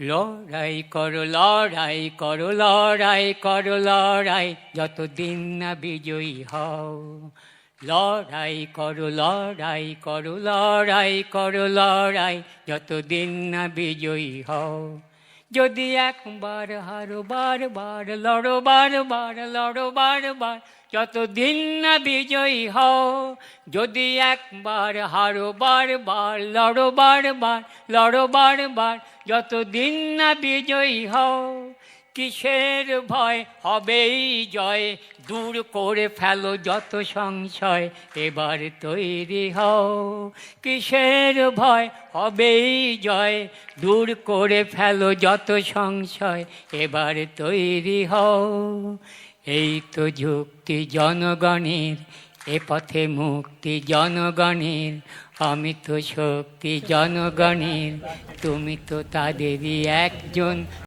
লড়াই করো লড়াই করো লড়াই করো, লড়াই, যতদিন না বিজয়ী হও। লড়াই করো লড়াই করো লড়াই করো, লড়াই, যতদিন না বিজয়ী হও। যদি একবার হারো, বারবার লড়ো বারবার লড়ো, বারবার, যতদিন না বিজয়ী হও। যদি একবার হারো, বারবার লড়ো বারবার লড়ো, বারবার যতদিন না বিজয়ী হও, কিসের ভয় হবেই জয়। দূর করে ফেলো যত সংশয়, এবার তৈরি হও। কিসের ভয় হবেই জয়, দূর করে ফেলো যত সংশয়, এবার তৈরি হও। এই তো যুক্তি জনগণের এ পথে মুক্তি জনগণের আমি তো শক্তি জনগণের তুমি তো তাদেরই একজন।